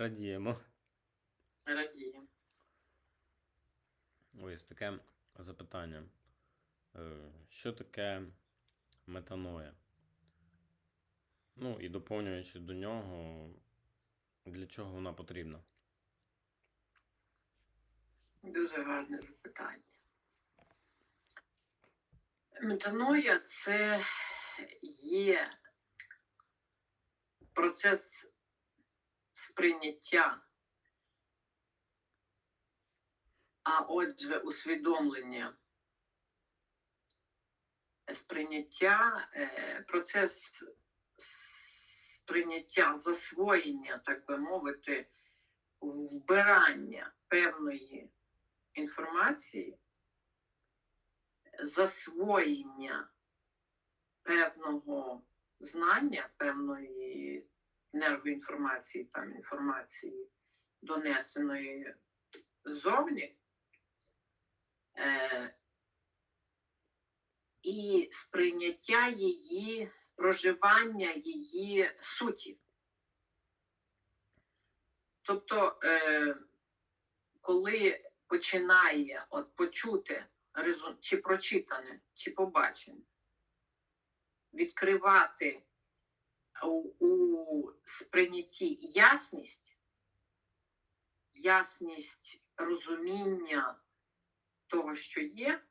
Радіємо. Радіємо. Ось таке запитання. Е, Що таке метаноя? Ну і доповнюючи до нього, для чого вона потрібна? Дуже гарне запитання. Метаноя це є процес сприйняття, а отже, усвідомлення, сприйняття, е, процес сприйняття, засвоєння, так би мовити, вбирання певної інформації, засвоєння певного знання, певної енергоінформації, там інформації, донесеної ззовні, е, і сприйняття її, проживання її суті. Тобто, е, коли починає от почути чи прочитане, чи побачене, відкривати у, сприйнятті ясність, ясність розуміння того, що є.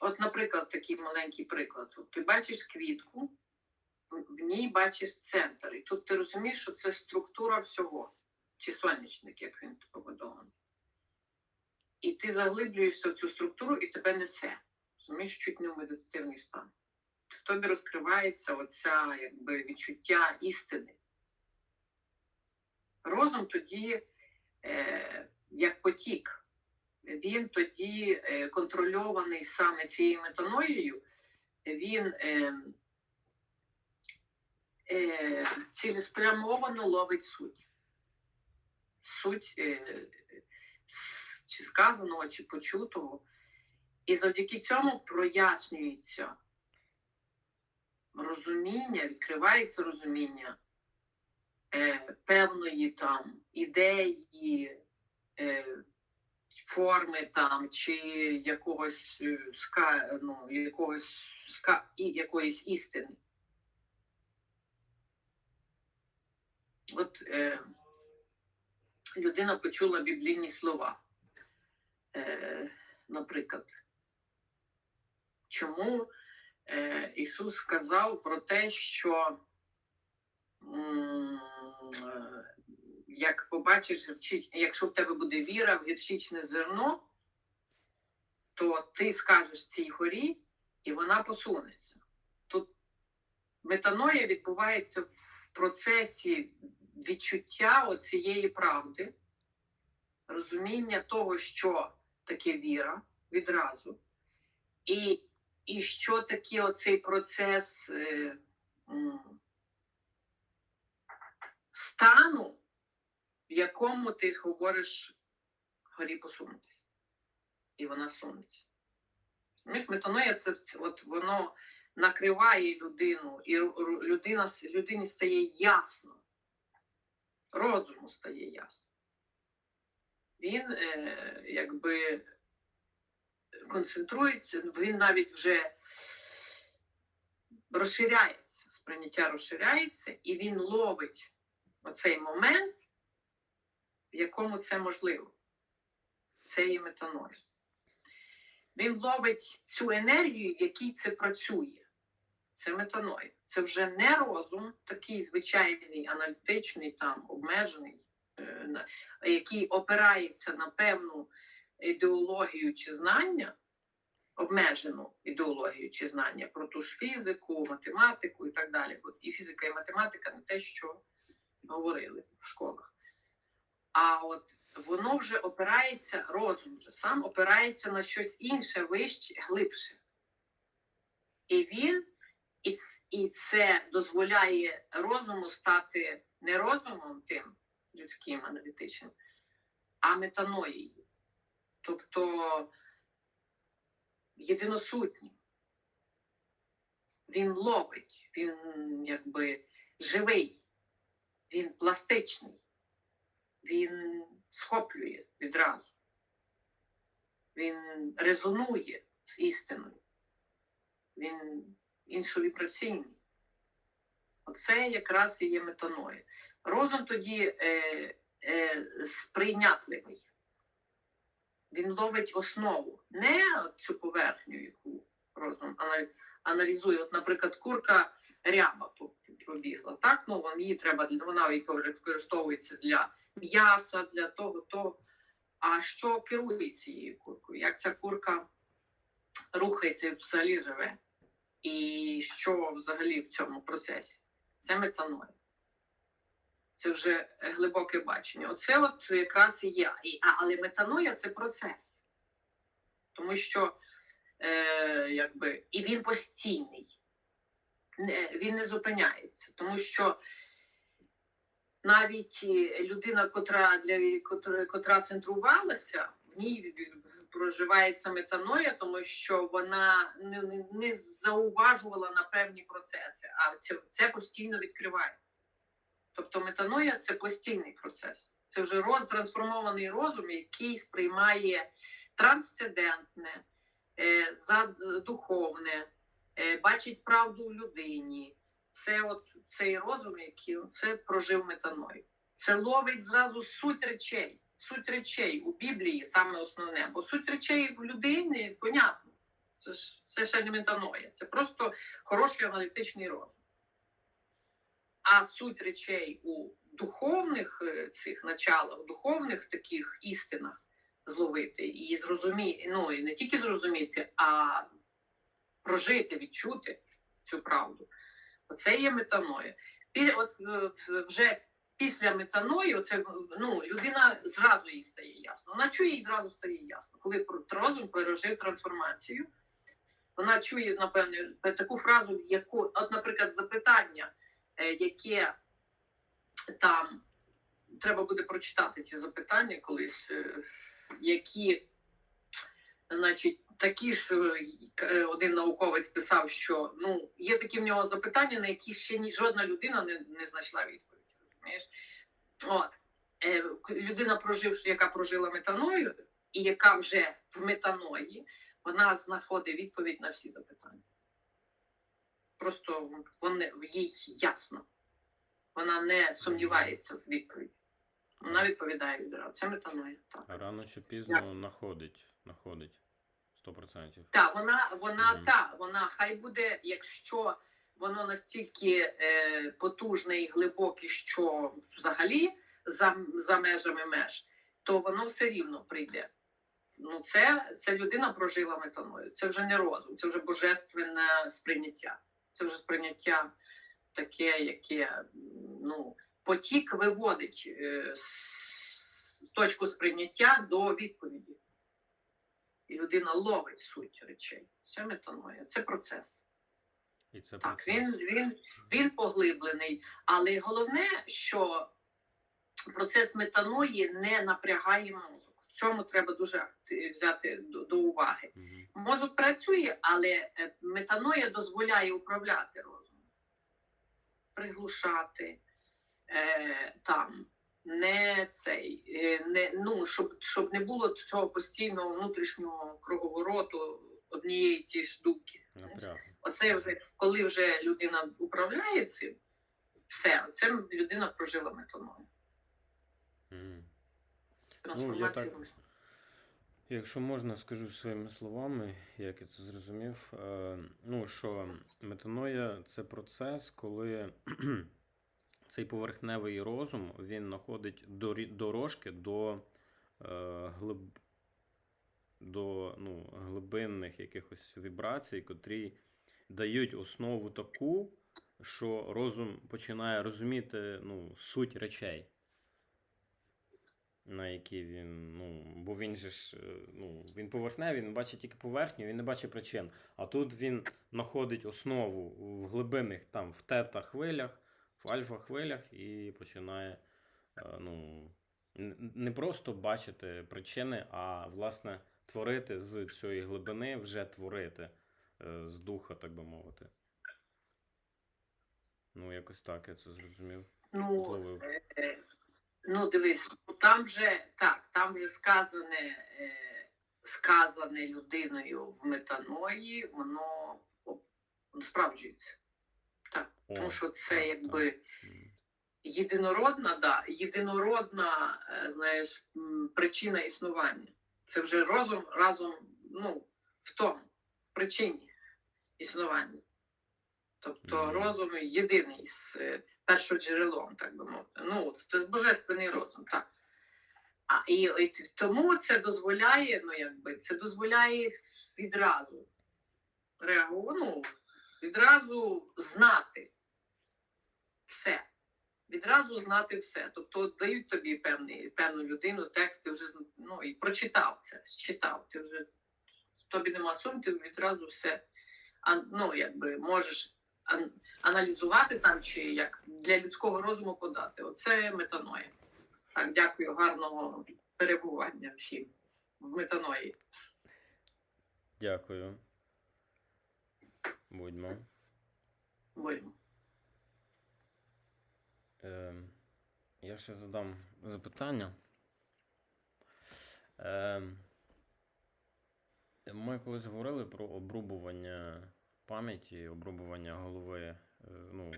От, наприклад, такий маленький приклад. От Ти бачиш квітку, в ній бачиш центр, і тут ти розумієш, що це структура всього чи сонячник, як він побудований. І ти заглиблюєшся в цю структуру і тебе несе. Розумієш, чуть не в медитативний стан. В тобі розкривається оця якби, відчуття істини. Розум тоді, е, як потік, він тоді е, контрольований саме цією метаноєю, він е, е, цілеспрямовано ловить суть суть е, чи сказаного, чи почутого. І завдяки цьому прояснюється розуміння, відкривається розуміння е, певної там ідеї, е, форми там, чи якогось е, ска, ну, якогось ска, і, якоїсь істини. От е, людина почула біблійні слова. Е, наприклад, чому Ісус сказав про те, що е, як побачиш гірчич, якщо в тебе буде віра в гірчичне зерно, то ти скажеш цій горі, і вона посунеться. Тут метаноя відбувається в процесі відчуття оцієї правди, розуміння того, що таке віра відразу, і, і що таке оцей процес е, стану, в якому ти говориш горі посунутися. І вона сунеться. Метаноя це, от воно накриває людину, і людина, людині стає ясно розуму стає ясно. Він е, якби концентрується, він навіть вже розширяється, сприйняття розширяється, і він ловить оцей момент, в якому це можливо. Це є метаноя. Він ловить цю енергію, в якій це працює. Це метаноя. Це вже не розум, такий звичайний, аналітичний, там, обмежений, е, який опирається на певну ідеологію чи знання, обмежену ідеологію чи знання про ту ж фізику, математику і так далі. От і фізика, і математика не те, що говорили в школах. А от воно вже опирається, розум вже сам опирається на щось інше, вище, глибше. І він і, і це дозволяє розуму стати не розумом тим людським аналітичним, а метаноєю. Тобто єдиносутнім. Він ловить, він якби живий, він пластичний, він схоплює відразу, він резонує з істиною, він іншовібраційний. Оце якраз і є метаноя. Розум тоді е, е, сприйнятливий. Він ловить основу, не цю поверхню, яку розум аналізує. От, наприклад, курка ряба побігла. Так, ну вон її треба вона використовується для м'яса, для того, того. А що керує цією куркою? Як ця курка рухається і взагалі живе? І що взагалі в цьому процесі? Це метаноя. Це вже глибоке бачення. Оце от якраз і є. Але метаноя це процес. Тому що е, якби, і він постійний, не, він не зупиняється. Тому що навіть е, людина, котра, для, котра, котра центрувалася, в ній проживається метаноя, тому що вона не, не зауважувала на певні процеси, а це, це постійно відкривається. Тобто метаноя це постійний процес. Це вже розтрансформований розум, який сприймає трансцендентне, е, задуховне, е, бачить правду в людині. Це от цей розум, який це прожив метаною. Це ловить зразу суть речей. Суть речей у Біблії саме основне, бо суть речей в людині понятно. Це ж це ще не метаноя, це просто хороший аналітичний розум. А суть речей у духовних е, цих началах, духовних таких істинах зловити і зрозуміти, ну і не тільки зрозуміти, а прожити, відчути цю правду. Оце є метаноя. І от е, вже після метаної, оце, ну, людина зразу їй стає ясно. Вона чує і зразу стає ясно. Коли розум пережив трансформацію, вона чує, напевне, таку фразу, яку, от, наприклад, запитання, яке там треба буде прочитати ці запитання колись, е, які, значить, такі ж е, один науковець писав, що ну, є такі в нього запитання, на які ще ні жодна людина не, не знайшла відповіді. Розумієш? От. Е, людина, проживши, яка прожила метаною, і яка вже в метаної, вона знаходить відповідь на всі запитання. Просто вони, їй ясно. Вона не сумнівається в відповіді. Вона відповідає відразу. Це метаноя. Так. Рано чи пізно находить. Находить. 100%. Так, вона, вона Мгм. та, вона хай буде, якщо воно настільки е, потужне і глибоке, що взагалі за, за межами меж, то воно все рівно прийде. Ну, це, це людина прожила метаною. Це вже не розум, це вже божественне сприйняття. Це вже сприйняття таке, яке ну, потік виводить е, з точку сприйняття до відповіді. І людина ловить суть речей. Це метаноя, це процес. І це Так, процес. він, він, він поглиблений, але головне, що процес метаної не напрягає мозок. В цьому треба дуже взяти до, до уваги. Мгм. Мозок працює, але е, метаноя дозволяє управляти розумом, приглушати е, там. Не цей, е, не, ну, щоб, щоб не було цього постійного внутрішнього круговороту однієї ті ж думки. знаєш. Напрягу. Оце вже коли вже людина управляє цим, все, це людина прожила метаною. Мгм. Трансформацію. так- Якщо можна, скажу своїми словами, як я це зрозумів. Е, ну, що метаноя це процес, коли цей поверхневий розум він знаходить дорожки до, е, глиб... до ну, глибинних якихось вібрацій, котрі дають основу таку, що розум починає розуміти ну, суть речей на які він, ну, бо він же ж, е, ну, він поверхневий, він бачить тільки поверхню, він не бачить причин. А тут він знаходить основу в глибинних там в тета хвилях, в альфа хвилях і починає, е, ну, не просто бачити причини, а власне творити з цієї глибини, вже творити е, з духа, так би мовити. Ну, якось так, я це зрозумів. Ну, Зловив. Ну дивись, там вже так, там вже сказане, е, сказане людиною в метаної, воно справджується. Так, О, тому що це так, якби. Єдинородна, да, єдинородна, е, знаєш, причина існування. Це вже розум разом, ну, в тому, в причині існування. Тобто розум єдиний з е, першоджерелом, так би мовити. Ну, це божественний розум, так. А і, і тому це дозволяє, ну якби це дозволяє відразу реагувати, ну, відразу знати все відразу знати все. Тобто дають тобі певний, певну людину, текст, ти вже ну, і прочитав це, считав. Ти вже тобі нема сум, ти відразу все а, ну, якби можеш ан- аналізувати там чи як для людського розуму подати. Оце метаноя. Так, дякую, гарного перебування всім в метаної. Дякую. Будьмо. Будьмо. Ем, я ще задам запитання. Ем, ми колись говорили про обрубування пам'яті, обрубування голови. е, Ну,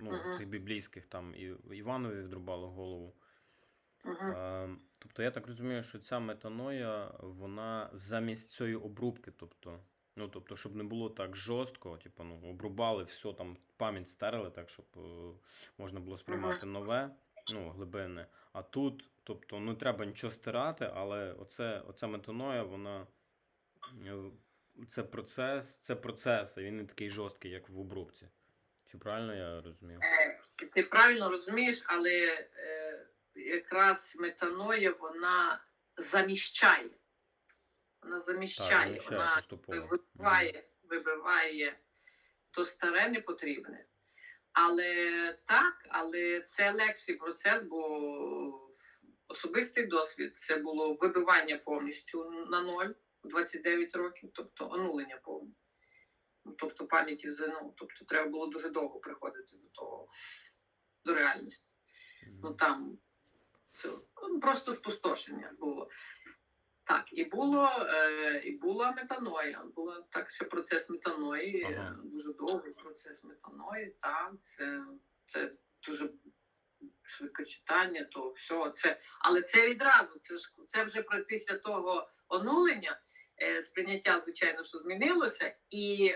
ну, Мгм. в цих біблійських там і Іванові відрубало голову. Ем, тобто я так розумію, що ця метаноя, вона замість цієї обрубки, тобто, ну, тобто, щоб не було так жорстко, типу, ну, обрубали все, там пам'ять стерли, так, щоб е, можна було сприймати нове, ну, глибинне. А тут, тобто, не треба нічого стирати, але оце, оця метаноя, вона. е, Це процес, це процес, а він не такий жорсткий, як в обрубці. Чи правильно я розумів? Е, Ти правильно розумієш, але е, якраз метаноя вона заміщає. Вона Так, заміщає, заміщає вона поступово. Вибиває, вибиває то старе непотрібне. Але так, але це легший процес, бо особистий досвід це було вибивання повністю на ноль в 29 років, тобто онулення повне. Ну, Тобто пам'яті ЗНО. Тобто треба було дуже довго приходити до того, до реальності. Ну там це ну, просто спустошення було. Так, і було, е, і була метаноя. Було так, що процес метаної, Ага. дуже довгий процес метаної. Так, це, це дуже швидке читання, то все це. Але це відразу, це ж це вже після того онулення, е, сприйняття, звичайно, що змінилося, і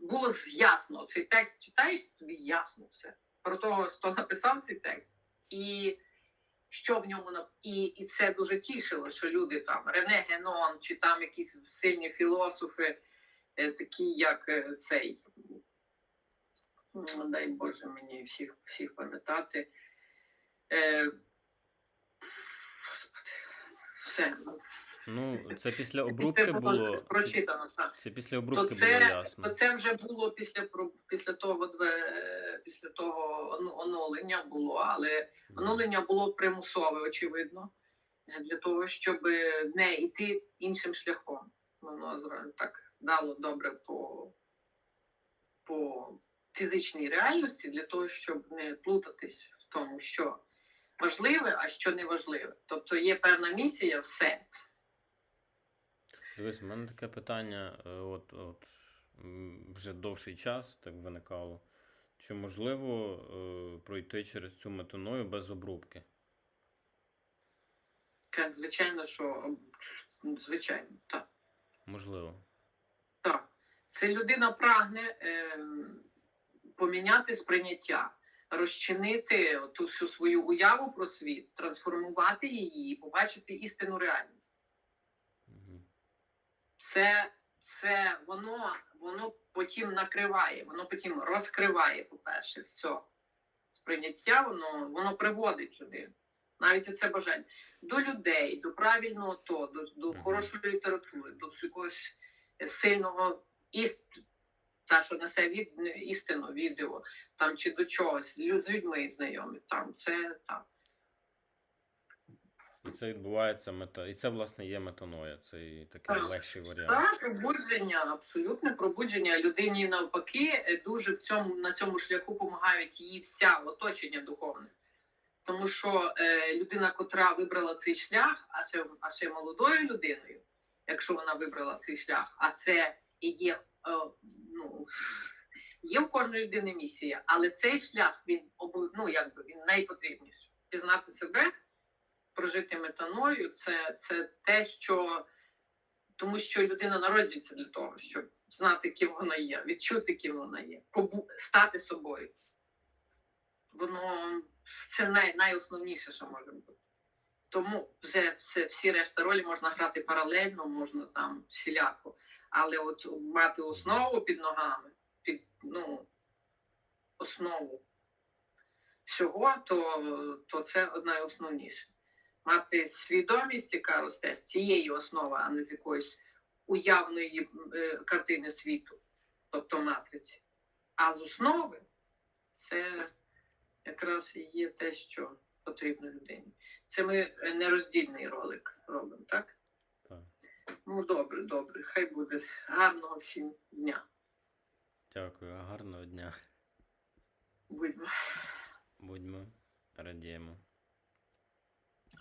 було ясно. Цей текст читаєш, тобі ясно все про того, хто написав цей текст, і що в ньому і, і це дуже тішило, що люди там Рене Генон, чи там якісь сильні філософи, е, такі як е, цей. Дай Боже мені всіх, всіх пам'ятати. Е, Господи, все. Ну, це після Це обрубки було. Це, прочитано, так. це після обрубки це- було ясно. То це вже було після після того две- після того оновлення було, але оновлення було примусове, очевидно, для того, щоб не йти іншим шляхом. Воно так дало добре по, по фізичній реальності, для того, щоб не плутатись в тому, що важливе, а що не важливе. Тобто є певна місія, все. Дивись, у мене таке питання, е, от, от вже довший час так виникало. Чи можливо е, пройти через цю метаною без обрубки? Ка- Звичайно, що звичайно, так. Можливо. Так, це людина прагне ем, поміняти сприйняття, розчинити ту всю свою уяву про світ, трансформувати її, побачити істинну реальність. Це, це воно, воно потім накриває, воно потім розкриває, по-перше, все. Сприйняття воно, воно приводить людину. Навіть це бажання до людей, до правильного то, до, до хорошої літератури, до якогось сильного іст... та, що несе від... істину, відео, там чи до чогось, з людьми знайомі. Там це так. І це відбувається мета. І це, власне, є метаноя. Це і такий Так. легший варіант. Так, пробудження, абсолютне пробудження. Людині навпаки е, дуже в цьому на цьому шляху допомагають її вся оточення духовне. Тому що е, людина, котра вибрала цей шлях, а ще, а ще молодою людиною, якщо вона вибрала цей шлях, а це і є, е, ну, є в кожної людини місія, але цей шлях він ну, якби він найпотрібніший. Пізнати себе, прожити метаною, це, це те, що тому що людина народжується для того, щоб знати, ким вона є, відчути, ким вона є, побу- стати собою. Воно це най, найосновніше, що може бути. Тому вже все, всі решта ролі можна грати паралельно, можна там всіляко. Але от мати основу під ногами, під ну, основу всього, то, то це найосновніше мати свідомість, яка росте з цієї основи, а не з якоїсь уявної е, картини світу, тобто матриці. А з основи це якраз і є те, що потрібно людині. Це ми е, нероздільний ролик робимо, так? Так. Ну, добре, добре. Хай буде. Гарного всім дня. Дякую, гарного дня. Будьмо. Будьмо, радіємо.